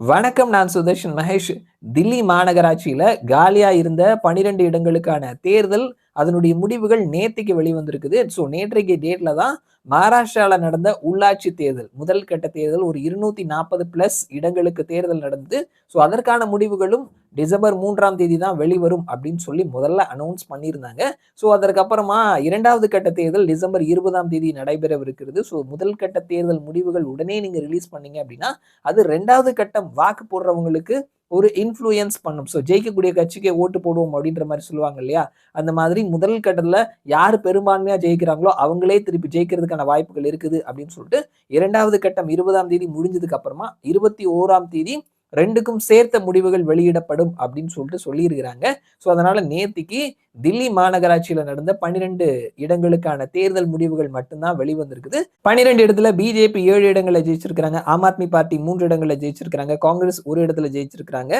வணக்கம் நான் சுதர்ஷன் மகேஷ். தில்லி மாநகராட்சியில காலியா இருந்த பனிரெண்டு இடங்களுக்கான தேர்தல் அதனுடைய முடிவுகள் நேற்றுக்கு வெளிவந்திருக்குது. ஸோ நேற்றைக்கு டேட்ல தான் மகாராஷ்டிராவில் நடந்த உள்ளாட்சி தேர்தல் முதல் கட்ட தேர்தல் ஒரு இருநூத்தி நாற்பது பிளஸ் இடங்களுக்கு தேர்தல் நடந்தது. ஸோ அதற்கான முடிவுகளும் டிசம்பர் மூன்றாம் தேதி தான் வெளிவரும் அப்படின்னு சொல்லி முதல்ல அனௌன்ஸ் பண்ணியிருந்தாங்க. ஸோ அதற்கப்புறமா இரண்டாவது கட்ட தேர்தல் டிசம்பர் இருபதாம் தேதி நடைபெறவிருக்கிறது. ஸோ முதல் கட்ட தேர்தல் முடிவுகள் உடனே நீங்கள் ரிலீஸ் பண்ணீங்க அப்படின்னா அது ரெண்டாவது கட்டம் வாக்கு போடுறவங்களுக்கு ஒரு இன்ஃப்ளூயன்ஸ் பண்ணும். ஸோ ஜெயிக்கக்கூடிய கட்சிக்கே ஓட்டு போடுவோம் அப்படின்ற மாதிரி சொல்லுவாங்க இல்லையா? அந்த மாதிரி முதல் கட்டத்தில் யார் பெரும்பான்மையாக ஜெயிக்கிறாங்களோ அவங்களே திருப்பி ஜெயிக்கிறதுக்கான வாய்ப்புகள் இருக்குது அப்படின்னு சொல்லிட்டு இரண்டாவது கட்டம் இருபதாம் தேதி முடிஞ்சதுக்கு அப்புறமா இருபத்தி ஓராம் தேதி ரெண்டுக்கும் சேர்த்த முடிவுகள் வெளியிடப்படும் அப்படின்னு சொல்லிட்டு சொல்லியிருக்கிறாங்க. ஸோ அதனால நேத்திக்கு தில்லி மாநகராட்சியில நடந்த பன்னிரெண்டு இடங்களுக்கான தேர்தல் முடிவுகள் மட்டும்தான் வெளிவந்திருக்குது. பன்னிரெண்டு இடத்துல பிஜேபி ஏழு இடங்களை ஜெயிச்சிருக்கிறாங்க. ஆம் ஆத்மி பார்ட்டி மூன்று இடங்களை ஜெயிச்சிருக்கிறாங்க. காங்கிரஸ் ஒரு இடத்துல ஜெயிச்சிருக்கிறாங்க.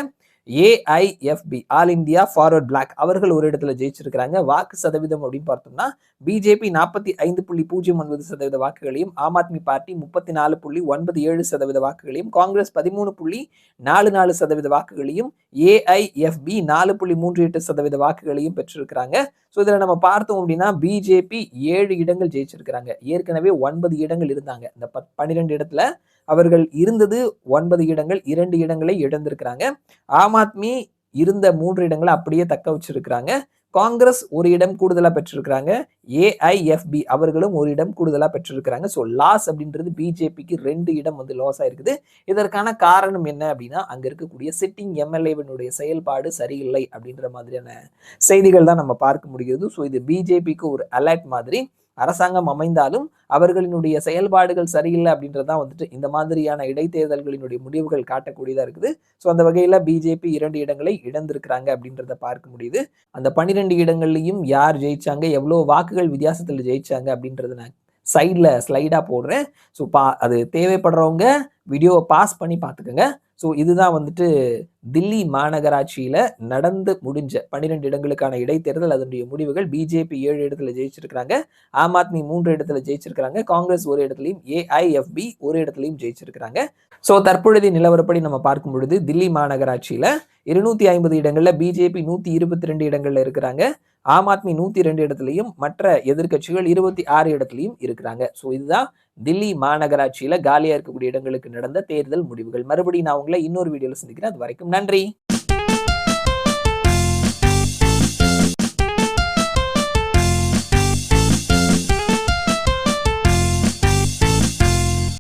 AIFB All India Forward Bloc அவர்கள் ஒரு இடத்துல ஜெயிச்சிருக்கிறாங்க. வாக்கு சதவீதம் அப்படின்னு பார்த்தோம்னா பிஜேபி நாற்பத்தி ஐந்து புள்ளி பூஜ்ஜியம் ஒன்பது சதவீத வாக்குகளையும் ஆம் ஆத்மி பார்ட்டி முப்பத்தி நாலு புள்ளி ஒன்பது ஏழு சதவீத வாக்குகளையும் காங்கிரஸ் பதிமூணு புள்ளி நாலு நாலு சதவீத வாக்குகளையும் ஏஐஎஃப்பி நாலு புள்ளி மூன்று எட்டு சதவீத வாக்குகளையும் பெற்றிருக்கிறாங்க. ஸோ இதில் நம்ம பார்த்தோம் அப்படின்னா பிஜேபி ஏழு இடங்கள் ஜெயிச்சிருக்கிறாங்க. ஏற்கனவே ஒன்பது இடங்கள் இருந்தாங்க. இந்த பத் பன்னிரெண்டு இடத்துல அவர்கள் இருந்தது ஒன்பது இடங்கள் இரண்டு இடங்களை இழந்திருக்கிறாங்க. ஆம் ஆத்மி இருந்த மூன்று இடங்களை அப்படியே தக்க வச்சிருக்கிறாங்க. காங்கிரஸ் ஒரு இடம் கூடுதலாக பெற்றிருக்கிறாங்க. ஏஐஎஃப்பி அவர்களும் ஒரு இடம் கூடுதலாக பெற்றிருக்கிறாங்க. ஸோ லாஸ் அப்படின்றது பிஜேபிக்கு ரெண்டு இடம் வந்து லாஸ் ஆயிருக்குது. இதற்கான காரணம் என்ன அப்படின்னா அங்கே இருக்கக்கூடிய சிட்டிங் எம்எல்ஏவினுடைய செயல்பாடு சரியில்லை அப்படின்ற மாதிரியான செய்திகள் தான் நம்ம பார்க்க முடிகிறது. ஸோ இது பிஜேபிக்கு ஒரு அலர்ட் மாதிரி. அரசாங்கம் அமைந்தாலும் அவர்களினுடைய செயல்பாடுகள் சரியில்லை அப்படின்றதான் வந்துட்டு இந்த மாதிரியான இடைத்தேர்தல்களினுடைய முடிவுகள் காட்டக்கூடியதா இருக்குது. ஸோ அந்த வகையில பிஜேபி இரண்டு இடங்களை இழந்திருக்கிறாங்க அப்படின்றத பார்க்க முடியுது. அந்த பன்னிரெண்டு இடங்கள்லையும் யார் ஜெயிச்சாங்க எவ்வளோ வாக்குகள் வித்தியாசத்தில் ஜெயிச்சாங்க அப்படின்றத நான் சைடில் ஸ்லைடாக போடுறேன். ஸோ பா அது தேவைப்படுறவங்க வீடியோவை பாஸ் பண்ணி பார்த்துக்கோங்க. ஸோ இதுதான் வந்துட்டு தில்லி மாநகராட்சியில் நடந்து முடிஞ்ச பன்னிரெண்டு இடங்களுக்கான இடைத்தேர்தல் அதனுடைய முடிவுகள் பிஜேபி ஏழு இடத்துல ஜெயிச்சிருக்கிறாங்க. ஆம் ஆத்மி மூன்று இடத்துல ஜெயிச்சிருக்கிறாங்க. காங்கிரஸ் ஒரு இடத்துலையும் ஏஐஎஃப்பி ஒரு இடத்துலையும் ஜெயிச்சிருக்கிறாங்க. ஸோ தற்பொழுது நிலவரப்படி நம்ம பார்க்கும் பொழுது தில்லி மாநகராட்சியில் இருநூத்தி ஐம்பது இடங்களில் பிஜேபி நூற்றி இருபத்தி ரெண்டு இடங்களில் இருக்கிறாங்க. ஆம் ஆத்மி நூற்றி ரெண்டு இடத்துலையும் மற்ற எதிர்கட்சிகள் இருபத்தி ஆறு இடத்துலையும் இருக்கிறாங்க. ஸோ இதுதான் தில்லி மாநகராட்சியில காலியா இருக்கக்கூடிய இடங்களுக்கு நடந்த தேர்தல் முடிவுகள். மறுபடியும் நான் உங்களை இன்னொரு வீடியோல சந்திக்கிறேன். அது வரைக்கும் நன்றி.